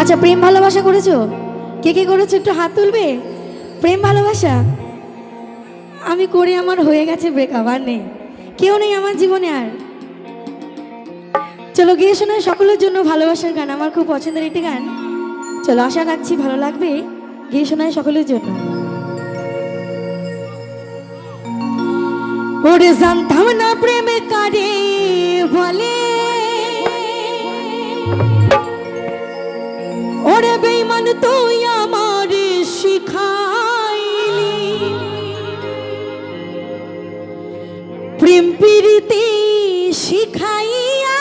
আচ্ছা প্রেম ভালোবাসা করেছ? কে কে করেছ? একটু হাত তুলবে? প্রেম ভালোবাসা? আমি করে, আমার হয়ে গেছে ব্রেকআপ আর নেই। কেউ নেই আমার জীবনে আর। চলো, গিয়ে শোনায় সকলের জন্য ভালোবাসার গান, আমার খুব পছন্দের একটি গান। চলো, আশা রাখছি ভালো লাগবে। গিয়ে শোনায় সকলের জন্য। জানতাম না বেইমান তুই আমার শিখাইলি। প্রেম প্রীতি শিখাইয়া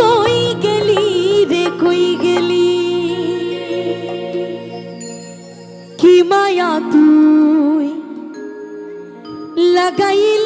কই গেলি রে, কই গেলি? কি মায়া তুই লাগাইলি?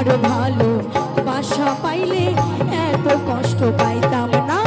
তোমার ভালো বাসা পাইলে এত কষ্ট পাইতাম না।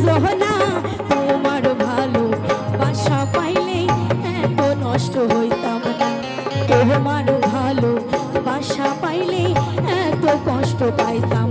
দুজনারই এক জহনা তোমার ভালো বাসা পাইলে এত নষ্ট হইতাম না। তোমার ভালো বাসা পাইলে এত কষ্ট পাইতাম